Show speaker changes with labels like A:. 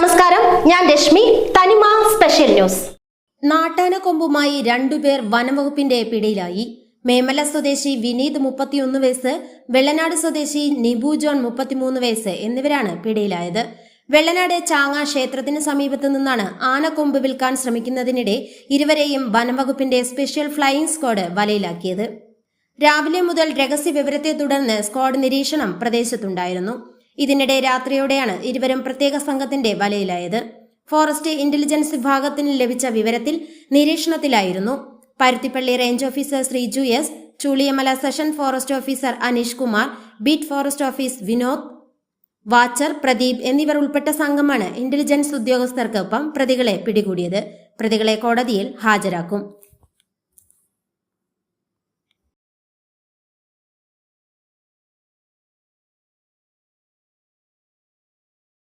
A: നമസ്കാരം. ഞാൻ രശ്മി. തനിമ സ്പെഷ്യൽ ന്യൂസ്. നാട്ടാനക്കൊമ്പുമായി രണ്ടുപേർ വനംവകുപ്പിന്റെ പിടിയിലായി. മേമല സ്വദേശി വിനീത് മുപ്പത്തിയൊന്ന് വയസ്സ് വെള്ളനാട് സ്വദേശി നിബു ജോൺ മുപ്പത്തിമൂന്ന് വയസ്സ് എന്നിവരാണ് പിടിയിലായത്. വെള്ളനാട് ചാങ്ങ ക്ഷേത്രത്തിന് സമീപത്തു നിന്നാണ് ആനക്കൊമ്പ് വിൽക്കാൻ ശ്രമിക്കുന്നതിനിടെ ഇരുവരെയും വനംവകുപ്പിന്റെ സ്പെഷ്യൽ ഫ്ലൈയിംഗ് സ്ക്വാഡ് വലയിലാക്കിയത്. രാവിലെ മുതൽ രഹസ്യ വിവരത്തെ തുടർന്ന് സ്ക്വാഡ് നിരീക്ഷണം പ്രദേശത്തുണ്ടായിരുന്നു. ഇതിനിടെ രാത്രിയോടെയാണ് ഇരുവരും പ്രത്യേക സംഘത്തിന്റെ വലയിലായത്. ഫോറസ്റ്റ് ഇന്റലിജൻസ് വിഭാഗത്തിന് ലഭിച്ച വിവരത്തിൽ നിരീക്ഷണത്തിലായിരുന്നു. Paruthippally range officer Sreeju S Chooliyamala section forest officer Aneesh Kumar beat forest office Vinod watcher Pradeep എന്നിവർ ഉൾപ്പെട്ട സംഘമാണ് ഇന്റലിജൻസ് ഉദ്യോഗസ്ഥർക്കൊപ്പം പ്രതികളെ പിടികൂടിയത്. പ്രതികളെ കോടതിയിൽ ഹാജരാക്കും.